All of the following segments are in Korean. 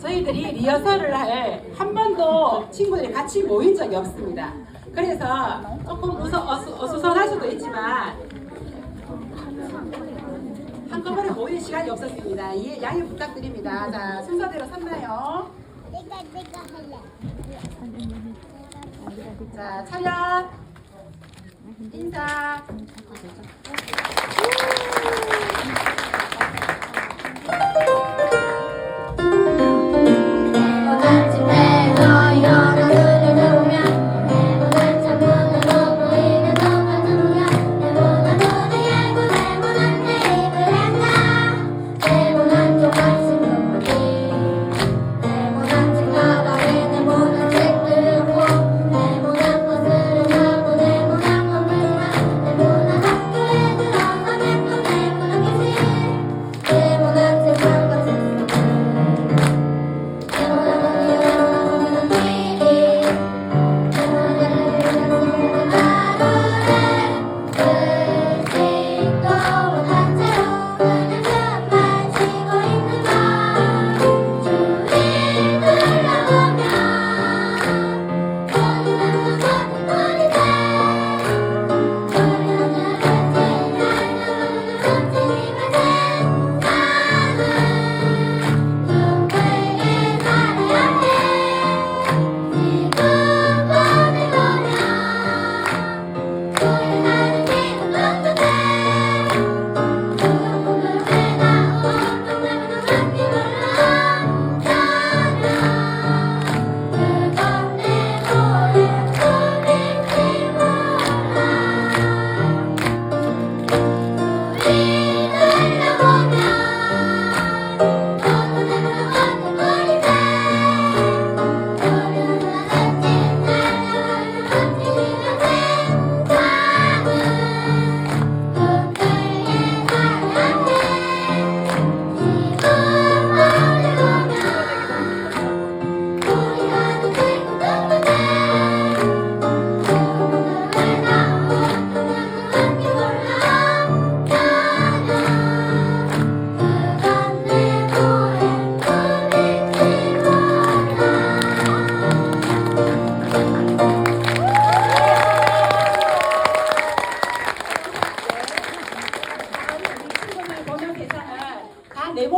저희들이 리허설을 할 한 번도 친구들이 같이 모인 적이 없습니다. 그래서 조금 어수, 어수선할 수도 있지만 한꺼번에 모일 시간이 없었습니다. 이해 양해 부탁드립니다. 자, 순서대로 섰나요? 내가 내가 할래. 자, 차렷. 인사.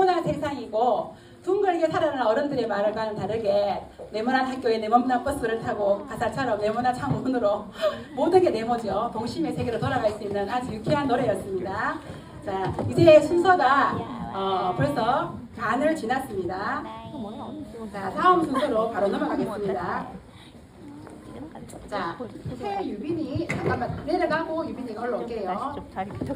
네모난 세상이고 둥글게 살아가는 어른들의 말과는 다르게 네모난 학교에 네모난 버스를 타고 가사처럼 네모난 창문으로 모든 게 네모죠. 동심의 세계로 돌아갈 수 있는 아주 유쾌한 노래였습니다. 자, 이제 순서가 어, 벌써 반을 지났습니다. 자, 다음 순서로 바로 넘어가겠습니다. 자, 최유빈이 잠깐만 내려가고 유빈이가 올라올게요. 다리 펴